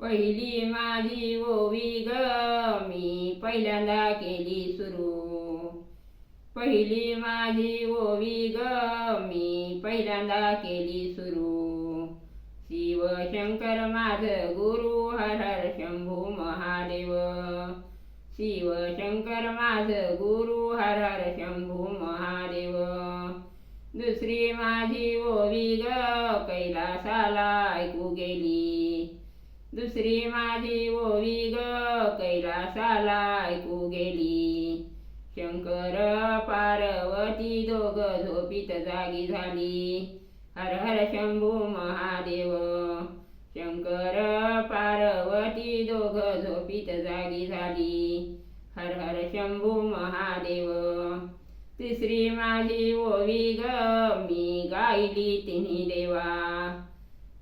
पहिली माझी ओवी ग मी पहिल्यांदा केली सुरू. पहिली माझी ओवी ग मी पहिल्यांदा केली सुरू. शिवशंकर माझ गुरु हर हर शंभू महादेव. शिवशंकर माझ गुरु हर हर शंभू महादेव. दुसरी माझी ओवी ग कैलासाला ऐकू गेली. दुसरी माझी ओवी ग कैलासाला ऐकू गेली. शंकर पार्वती दोघ झोपीत जागी झाली. हर हर शंभू महादेव. शंकर पार्वती दोघ झोपीत जागी झाली. हर हर शंभू महादेव. तिसरी माझी ओवी ग मी गायली तिन्ही देवा.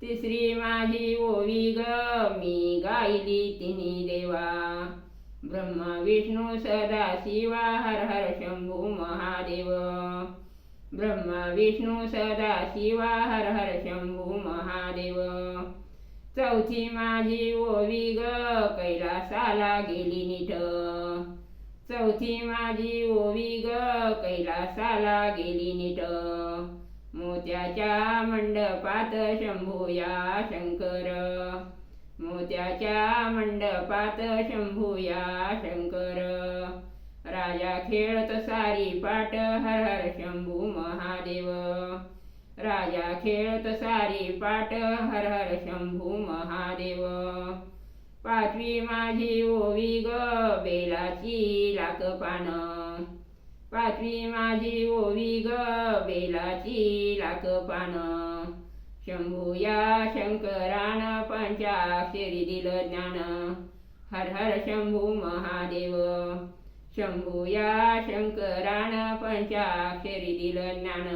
तिसरी माझी ओवी ग मी गायली तिनी देवा. ब्रह्मा विष्णू सदा शिवा हर हर शंभू महादेव. ब्रह्मा विष्णू सदा शिवा हर हर शंभू महादेव. चौथी माझी ओवी ग कैलासाला गेली निठ चौथी माझी ओवी ग कैलासाला गेली निट. मोत्याच्या मंडपात शंभूया शंकर. मोत्याच्या मंडपात शंभूया शंकर. राजा खेळत सारी पाट हर हर शंभू महादेव. राजा खेळत सारी पाट हर हर शंभू महादेव. पाचवी माझी ओवी ग बेलाची लाक पान. पाचवी माझी ओवी ग बेलाची लाख पान. शंभूया शंकरान पंचाक्षरी दिलं ज्ञान. हर हर शंभू महादेव. शंभूया शंकरान पंचाक्षरी दिलं ज्ञान.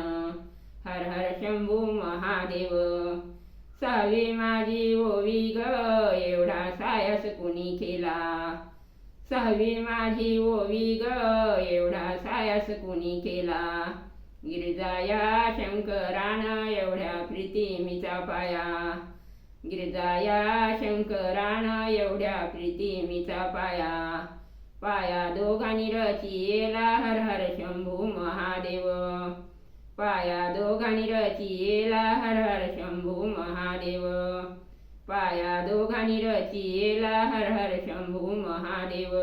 हर हर शंभू महादेव. सहावी माझी ओवी ग एवढा सायस कुणी केला? सहावी माझी ओवी ग एवढा सायस कुणी केला? गिरजाया शंकरान एवढ्या प्रीतीमीचा पाया. गिरजाया शंकरान एवढ्या प्रीतीमीचा पाया. पाया दोघांनी रचियेला हर हर शंभू महादेव. पाया दोघांनी रचियेला हर हर शंभू महादेव. पाया दोघांनी रचियेला हर हर शंभू महादेव.